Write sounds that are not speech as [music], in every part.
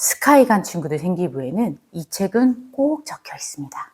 스카이 간 친구들 생기부에는 이 책은 꼭 적혀 있습니다.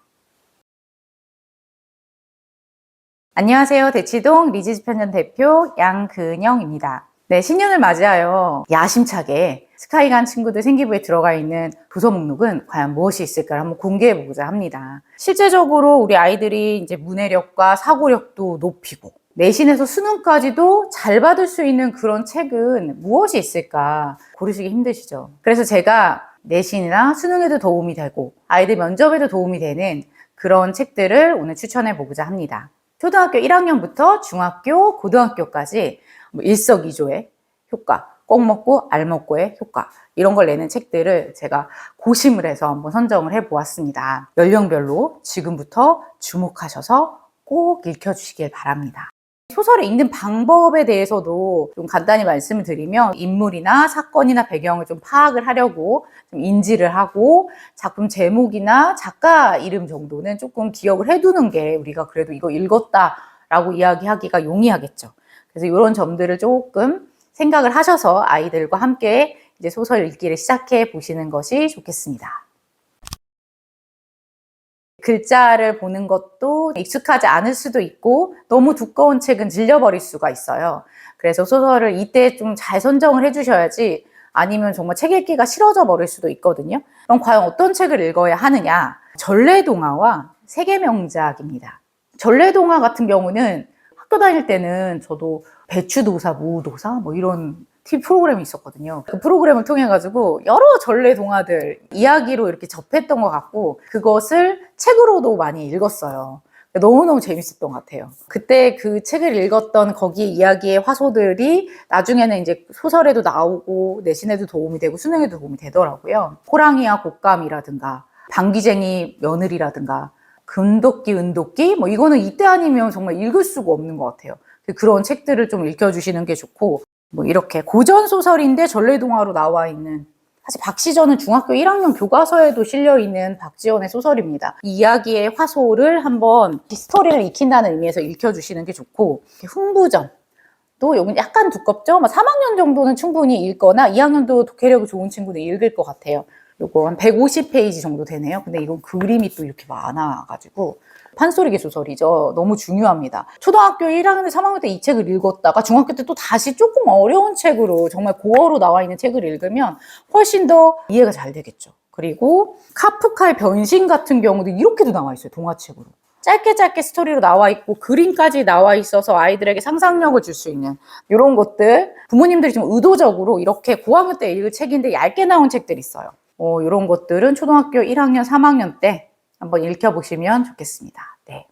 안녕하세요. 대치동 리지즈 편전 대표 양근영입니다. 네, 신년을 맞이하여 야심차게 스카이간 친구들 생기부에 들어가 있는 도서 목록은 과연 무엇이 있을까를 한번 공개해 보고자 합니다. 실제적으로 우리 아이들이 이제 문해력과 사고력도 높이고 내신에서 수능까지도 잘 받을 수 있는 그런 책은 무엇이 있을까 고르시기 힘드시죠. 그래서 제가 내신이나 수능에도 도움이 되고 아이들 면접에도 도움이 되는 그런 책들을 오늘 추천해 보고자 합니다. 초등학교 1학년부터 중학교, 고등학교까지 뭐 일석이조의 효과, 꼭 먹고 알 먹고의 효과 이런 걸 내는 책들을 제가 고심을 해서 한번 선정을 해 보았습니다. 연령별로 지금부터 주목하셔서 꼭 읽혀주시길 바랍니다. 소설을 읽는 방법에 대해서도 좀 간단히 말씀을 드리면 인물이나 사건이나 배경을 좀 파악을 하려고 좀 인지를 하고 작품 제목이나 작가 이름 정도는 조금 기억을 해두는 게 우리가 그래도 이거 읽었다라고 이야기하기가 용이하겠죠. 그래서 이런 점들을 조금 생각을 하셔서 아이들과 함께 이제 소설 읽기를 시작해 보시는 것이 좋겠습니다. 글자를 보는 것도 익숙하지 않을 수도 있고 너무 두꺼운 책은 질려버릴 수가 있어요. 그래서 소설을 이때 좀 잘 선정을 해주셔야지 아니면 정말 책 읽기가 싫어져 버릴 수도 있거든요. 그럼 과연 어떤 책을 읽어야 하느냐? 전래동화와 세계명작입니다. 전래동화 같은 경우는 학교 다닐 때는 저도 배추도사, 무도사 뭐 이런 TV 프로그램이 있었거든요. 그 프로그램을 통해 가지고 여러 전래 동화들 이야기로 이렇게 접했던 것 같고 그것을 책으로도 많이 읽었어요. 너무너무 재밌었던 것 같아요. 그때 그 책을 읽었던 거기 이야기의 화소들이 나중에는 이제 소설에도 나오고 내신에도 도움이 되고 수능에도 도움이 되더라고요. 호랑이와 곶감이라든가 방귀쟁이 며느리라든가 금도끼, 은도끼 뭐 이거는 이때 아니면 정말 읽을 수가 없는 것 같아요. 그런 책들을 좀 읽혀주시는 게 좋고 뭐 이렇게 고전 소설인데 전래동화로 나와 있는 사실 박시전은 중학교 1학년 교과서에도 실려 있는 박지원의 소설입니다. 이 이야기의 화소를 한번 스토리를 익힌다는 의미에서 읽혀 주시는 게 좋고 흥부전 또 여기 약간 두껍죠? 3학년 정도는 충분히 읽거나 2학년도 독해력이 좋은 친구는 읽을 것 같아요. 요거 한 150페이지 정도 되네요. 근데 이건 그림이 또 이렇게 많아가지고 판소리계 소설이죠. 너무 중요합니다. 초등학교 1학년, 3학년 때 이 책을 읽었다가 중학교 때 또 다시 조금 어려운 책으로 정말 고어로 나와 있는 책을 읽으면 훨씬 더 이해가 잘 되겠죠. 그리고 카프카의 변신 같은 경우도 이렇게도 나와 있어요. 동화책으로. 짧게 짧게 스토리로 나와 있고 그림까지 나와 있어서 아이들에게 상상력을 줄 수 있는 이런 것들 부모님들이 좀 의도적으로 이렇게 고학년 때 읽을 책인데 얇게 나온 책들이 있어요. 어, 이런 것들은 초등학교 1학년, 3학년 때 한번 읽혀보시면 좋겠습니다. 네.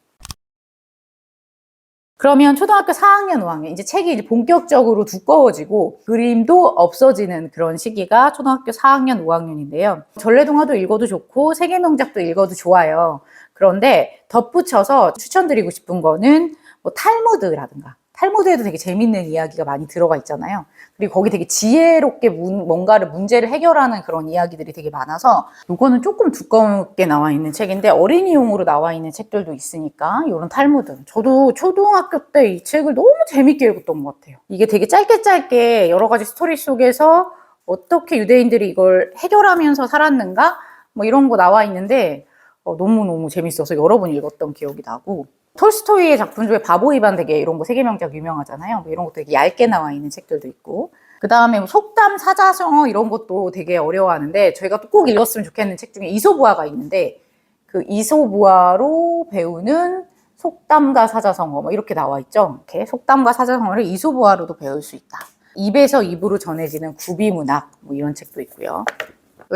그러면 초등학교 4학년, 5학년, 이제 책이 이제 본격적으로 두꺼워지고 그림도 없어지는 그런 시기가 초등학교 4학년, 5학년인데요. 전래동화도 읽어도 좋고 세계명작도 읽어도 좋아요. 그런데 덧붙여서 추천드리고 싶은 거는 뭐 탈무드라든가 탈무드에도 되게 재밌는 이야기가 많이 들어가 있잖아요. 그리고 거기 되게 지혜롭게 문, 뭔가를 문제를 해결하는 그런 이야기들이 되게 많아서 이거는 조금 두껍게 나와 있는 책인데 어린이용으로 나와 있는 책들도 있으니까 이런 탈무드. 저도 초등학교 때 이 책을 너무 재밌게 읽었던 것 같아요. 이게 되게 짧게 짧게 여러 가지 스토리 속에서 어떻게 유대인들이 이걸 해결하면서 살았는가 뭐 이런 거 나와 있는데 어, 너무너무 재밌어서 여러 번 읽었던 기억이 나고 톨스토이의 작품 중에 바보 이반 되게 이런 거 세계명작 유명하잖아요. 뭐 이런 것도 되게 얇게 나와 있는 책들도 있고. 그 다음에 뭐 속담, 사자성어 이런 것도 되게 어려워하는데 저희가 또꼭 읽었으면 좋겠는 책 중에 이소부화가 있는데 그 이소부화로 배우는 속담과 사자성어 뭐 이렇게 나와 있죠. 이렇게 속담과 사자성어를 이소부화로도 배울 수 있다. 입에서 입으로 전해지는 구비문학 뭐 이런 책도 있고요.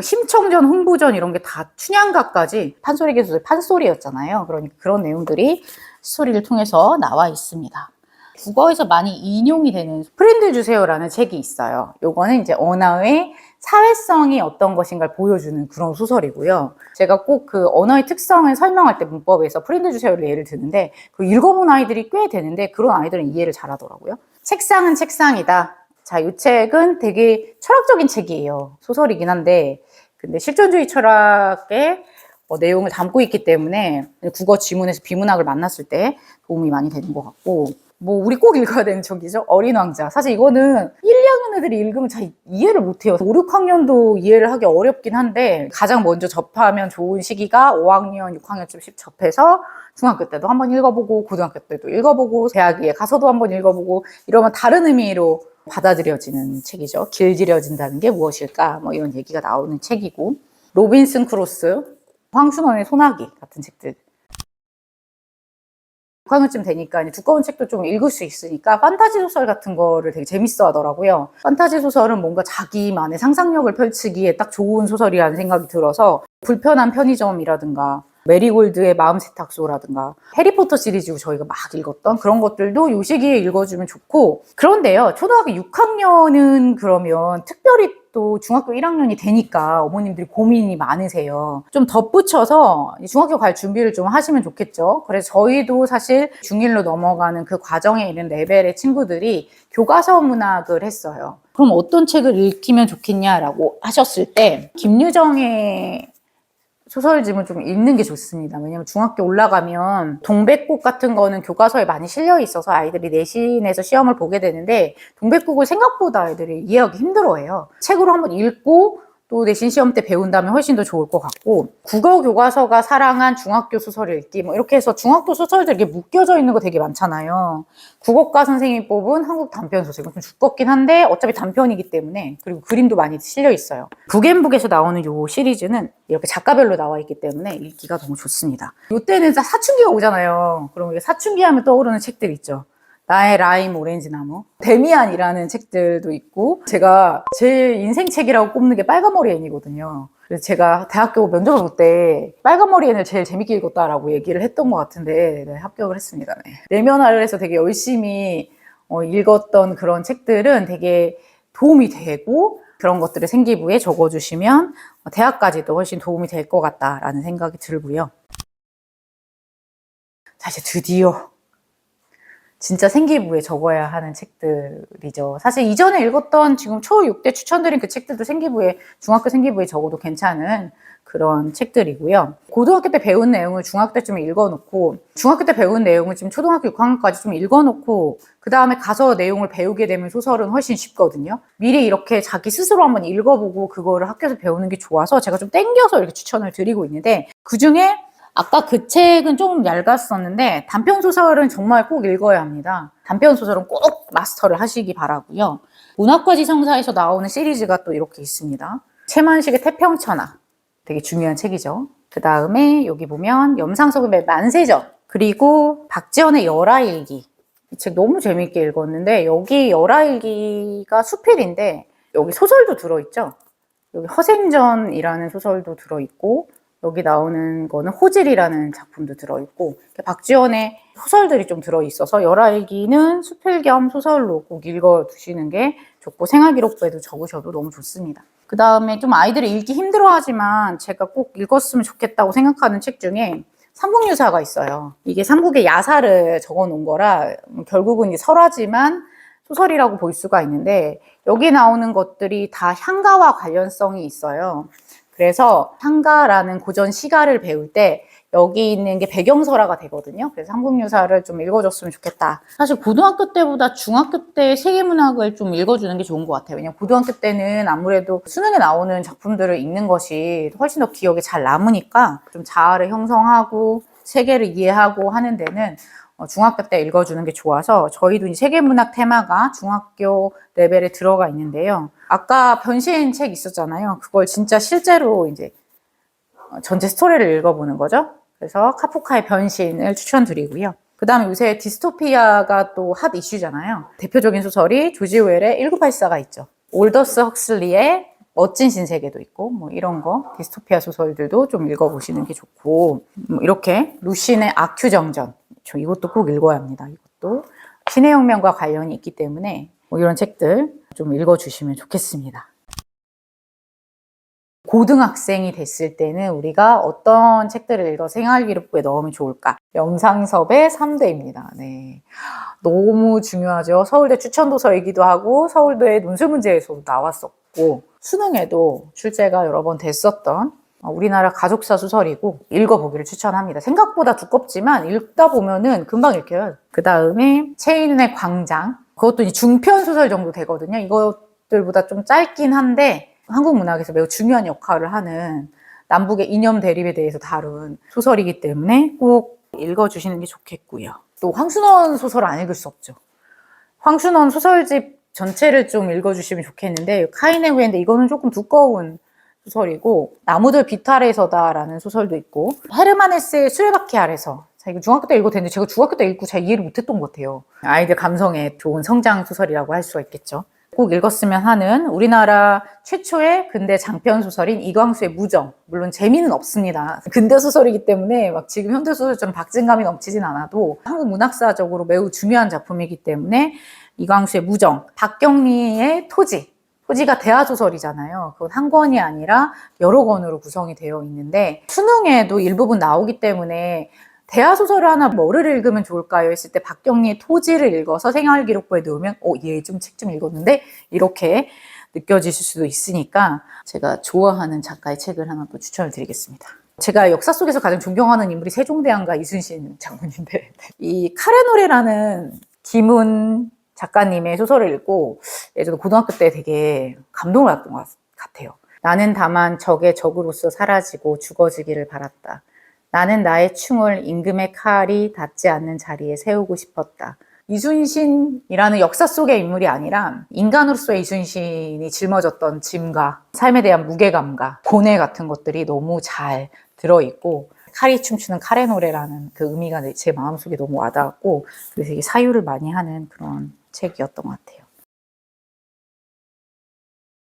심청전, 흥부전 이런 게 다 춘향가까지 판소리 소설 판소리였잖아요. 그러니까 그런 내용들이 스토리를 통해서 나와 있습니다. 국어에서 많이 인용이 되는 프렌드 주세요라는 책이 있어요. 요거는 이제 언어의 사회성이 어떤 것인가를 보여주는 그런 소설이고요. 제가 꼭 그 언어의 특성을 설명할 때 문법에서 프렌드 주세요를 예를 드는데 그 읽어본 아이들이 꽤 되는데 그런 아이들은 이해를 잘하더라고요. 책상은 책상이다. 자, 이 책은 되게 철학적인 책이에요. 소설이긴 한데 근데 실존주의 철학의 어, 내용을 담고 있기 때문에 국어 지문에서 비문학을 만났을 때 도움이 많이 되는 것 같고 뭐 우리 꼭 읽어야 되는 책이죠. 어린 왕자. 사실 이거는 1, 2학년 애들이 읽으면 잘 이해를 못해요. 5, 6학년도 이해를 하기 어렵긴 한데 가장 먼저 접하면 좋은 시기가 5학년, 6학년쯤 접해서 중학교 때도 한번 읽어보고 고등학교 때도 읽어보고 대학에 가서도 한번 읽어보고 이러면 다른 의미로 받아들여지는 책이죠. 길들여진다는 게 무엇일까? 뭐 이런 얘기가 나오는 책이고 로빈슨 크로스, 황순원의 소나기 같은 책들 6학년쯤 되니까 두꺼운 책도 좀 읽을 수 있으니까 판타지 소설 같은 거를 되게 재밌어 하더라고요. 판타지 소설은 뭔가 자기만의 상상력을 펼치기에 딱 좋은 소설이라는 생각이 들어서 불편한 편의점이라든가 메리골드의 마음 세탁소라든가 해리포터 시리즈 저희가 막 읽었던 그런 것들도 요 시기에 읽어주면 좋고 그런데요 초등학교 6학년은 그러면 특별히 또 중학교 1학년이 되니까 어머님들이 고민이 많으세요. 좀 덧붙여서 중학교 갈 준비를 좀 하시면 좋겠죠. 그래서 저희도 사실 중1로 넘어가는 그 과정에 있는 레벨의 친구들이 교과서 문학을 했어요. 그럼 어떤 책을 읽히면 좋겠냐라고 하셨을 때 김유정의 소설집은 좀 읽는 게 좋습니다. 왜냐면 중학교 올라가면 동백꽃 같은 거는 교과서에 많이 실려 있어서 아이들이 내신에서 시험을 보게 되는데 동백꽃을 생각보다 아이들이 이해하기 힘들어해요. 책으로 한번 읽고 또 내신 시험 때 배운다면 훨씬 더 좋을 것 같고 국어 교과서가 사랑한 중학교 소설 읽기 뭐 이렇게 해서 중학교 소설들 이게 묶여져 있는 거 되게 많잖아요. 국어과 선생님이 뽑은 한국 단편 소설 이건 좀 두껍긴 한데 어차피 단편이기 때문에 그리고 그림도 많이 실려 있어요. 북앤북에서 나오는 요 시리즈는 이렇게 작가별로 나와 있기 때문에 읽기가 너무 좋습니다. 요때는 사춘기가 오잖아요. 그럼 이게 사춘기 하면 떠오르는 책들 있죠. 나의 라임 오렌지 나무. 데미안이라는 책들도 있고 제가 제 인생 책이라고 꼽는 게 빨간머리 애니거든요. 그래서 제가 대학교 면접을 볼 때 빨간머리 애를 제일 재밌게 읽었다라고 얘기를 했던 것 같은데 네, 합격을 했습니다. 네. 내면화를 해서 되게 열심히 어, 읽었던 그런 책들은 되게 도움이 되고 그런 것들을 생기부에 적어주시면 대학까지도 훨씬 도움이 될 것 같다라는 생각이 들고요. 자 이제 드디어 진짜 생기부에 적어야 하는 책들이죠. 사실 이전에 읽었던 지금 초6 때 추천드린 그 책들도 생기부에, 중학교 생기부에 적어도 괜찮은 그런 책들이고요. 고등학교 때 배운 내용을 중학교 때쯤에 읽어놓고, 중학교 때 배운 내용을 지금 초등학교 6학년까지 좀 읽어놓고, 그 다음에 가서 내용을 배우게 되면 소설은 훨씬 쉽거든요. 미리 이렇게 자기 스스로 한번 읽어보고 그거를 학교에서 배우는 게 좋아서 제가 좀 땡겨서 이렇게 추천을 드리고 있는데, 그 중에 아까 그 책은 조금 얇았었는데 단편 소설은 정말 꼭 읽어야 합니다. 단편 소설은 꼭 마스터를 하시기 바라고요. 문학과 지성사에서 나오는 시리즈가 또 이렇게 있습니다. 최만식의 태평천하 되게 중요한 책이죠. 그 다음에 여기 보면 염상석의 만세전 그리고 박지원의 열하일기 이 책 너무 재밌게 읽었는데 여기 열하일기가 수필인데 여기 소설도 들어있죠. 여기 허생전이라는 소설도 들어있고 여기 나오는 거는 호질이라는 작품도 들어있고 박지원의 소설들이 좀 들어있어서 열알기는 수필 겸 소설로 꼭 읽어두시는 게 좋고 생활기록부에도 적으셔도 너무 좋습니다. 그 다음에 좀 아이들이 읽기 힘들어하지만 제가 꼭 읽었으면 좋겠다고 생각하는 책 중에 삼국유사가 있어요. 이게 삼국의 야사를 적어놓은 거라 결국은 설화지만 소설이라고 볼 수가 있는데 여기 나오는 것들이 다 향가와 관련성이 있어요. 그래서 상가라는 고전 시가를 배울 때 여기 있는 게 배경설화가 되거든요. 그래서 한국유사를 좀 읽어줬으면 좋겠다. 사실 고등학교 때보다 중학교 때 세계문학을 좀 읽어주는 게 좋은 것 같아요. 왜냐면 고등학교 때는 아무래도 수능에 나오는 작품들을 읽는 것이 훨씬 더 기억에 잘 남으니까 좀 자아를 형성하고 세계를 이해하고 하는 데는 어, 중학교 때 읽어주는 게 좋아서 저희도 세계문학 테마가 중학교 레벨에 들어가 있는데요. 아까 변신 책 있었잖아요. 그걸 진짜 실제로 이제 어, 전체 스토리를 읽어보는 거죠. 그래서 카프카의 변신을 추천드리고요. 그 다음에 요새 디스토피아가 또 핫 이슈잖아요. 대표적인 소설이 조지 웰의 1984가 있죠. 올더스 헉슬리의 멋진 신세계도 있고 뭐 이런 거 디스토피아 소설들도 좀 읽어보시는 게 좋고 뭐 이렇게 루신의 아큐정전 저 이것도 꼭 읽어야 합니다. 이것도 신의 혁명과 관련이 있기 때문에 뭐 이런 책들 좀 읽어주시면 좋겠습니다. 고등학생이 됐을 때는 우리가 어떤 책들을 읽어 생활기록부에 넣으면 좋을까? 영상섭의 3대입니다. 네. 너무 중요하죠. 서울대 추천도서이기도 하고 서울대 논술문제에서도 나왔었고 수능에도 출제가 여러 번 됐었던 어, 우리나라 가족사 소설이고 읽어보기를 추천합니다. 생각보다 두껍지만 읽다 보면은 금방 읽혀요. 그 다음에 최인훈의 광장. 그것도 중편 소설 정도 되거든요. 이것들보다 좀 짧긴 한데 한국 문학에서 매우 중요한 역할을 하는 남북의 이념 대립에 대해서 다룬 소설이기 때문에 꼭 읽어주시는 게 좋겠고요. 또 황순원 소설 안 읽을 수 없죠. 황순원 소설집 전체를 좀 읽어주시면 좋겠는데 카인의 후예인데 이거는 조금 두꺼운 소설이고 나무들 빛 아래서다라는 소설도 있고 헤르만 헤세의 수레바퀴 아래서 자, 이거 중학교 때 읽어도 되는데 제가 중학교 때 읽고 잘 이해를 못했던 것 같아요. 아이들 감성에 좋은 성장 소설이라고 할 수가 있겠죠. 꼭 읽었으면 하는 우리나라 최초의 근대 장편 소설인 이광수의 무정. 물론 재미는 없습니다. 근대 소설이기 때문에 막 지금 현대 소설처럼 박진감이 넘치진 않아도 한국 문학사적으로 매우 중요한 작품이기 때문에 이광수의 무정, 박경리의 토지. 토지가 대하소설이잖아요. 그건 한 권이 아니라 여러 권으로 구성이 되어 있는데 수능에도 일부분 나오기 때문에 대하소설을 하나 뭐를 읽으면 좋을까요? 했을 때 박경리의 토지를 읽어서 생활기록부에 넣으면 어, 얘 좀 책 좀 읽었는데 이렇게 느껴지실 수도 있으니까 제가 좋아하는 작가의 책을 하나 또 추천을 드리겠습니다. 제가 역사 속에서 가장 존경하는 인물이 세종대왕과 이순신 장군인데 [laughs] 이 카레노레라는 김은 작가님의 소설을 읽고 예전에 고등학교 때 되게 감동을 받던 것 같아요. 나는 다만 적의 적으로서 사라지고 죽어지기를 바랐다. 나는 나의 충을 임금의 칼이 닿지 않는 자리에 세우고 싶었다. 이순신이라는 역사 속의 인물이 아니라 인간으로서의 이순신이 짊어졌던 짐과 삶에 대한 무게감과 고뇌 같은 것들이 너무 잘 들어있고 칼이 춤추는 카레 노래라는 그 의미가 내- 제 마음속에 너무 와닿았고 그래서 사유를 많이 하는 그런 책이었던 것 같아요.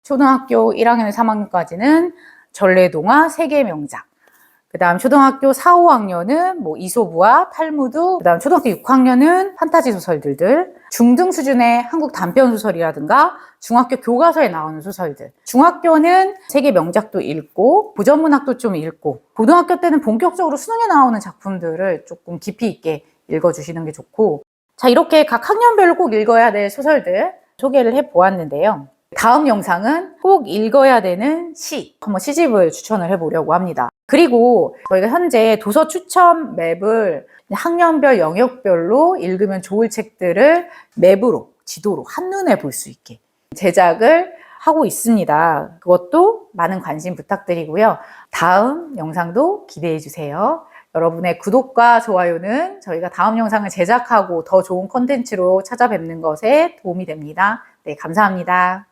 초등학교 1학년 3학년까지는 전래동화 세계 명작. 그 다음 초등학교 4, 5학년은 뭐 이소부와 팔무드, 그 다음 초등학교 6학년은 판타지 소설들들, 중등 수준의 한국 단편 소설이라든가 중학교 교과서에 나오는 소설들. 중학교는 세계 명작도 읽고, 고전문학도 좀 읽고, 고등학교 때는 본격적으로 수능에 나오는 작품들을 조금 깊이 있게 읽어주시는 게 좋고, 자, 이렇게 각 학년별로 꼭 읽어야 될 소설들 소개를 해 보았는데요. 다음 영상은 꼭 읽어야 되는 시, 한번 시집을 추천을 해보려고 합니다. 그리고 저희가 현재 도서 추천 맵을 학년별, 영역별로 읽으면 좋을 책들을 맵으로, 지도로 한눈에 볼 수 있게 제작을 하고 있습니다. 그것도 많은 관심 부탁드리고요. 다음 영상도 기대해 주세요. 여러분의 구독과 좋아요는 저희가 다음 영상을 제작하고 더 좋은 컨텐츠로 찾아뵙는 것에 도움이 됩니다. 네, 감사합니다.